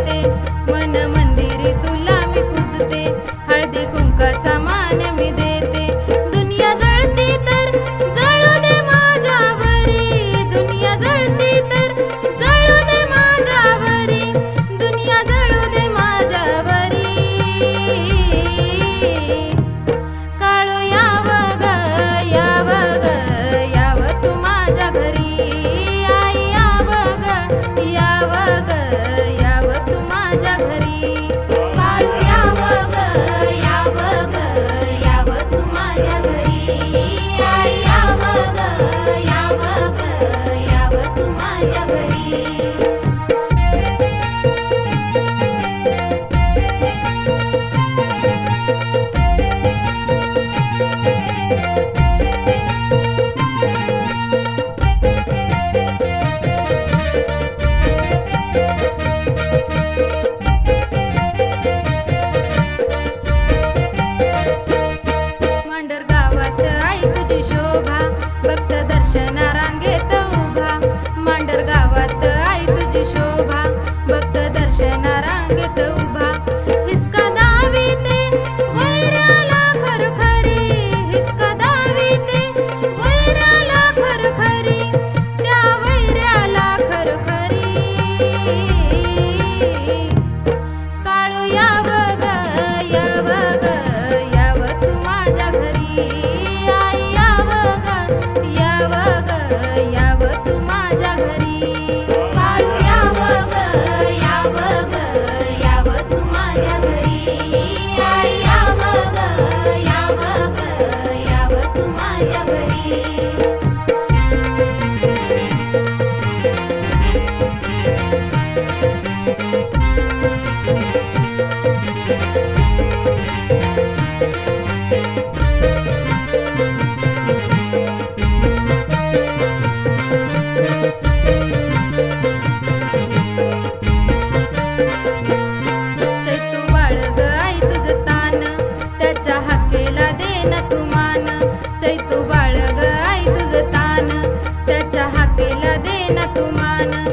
वाटे मन मंदिर तुमान चैतू बाळग आई तुझ तान. त्याच्या हाकेला दे तुमान.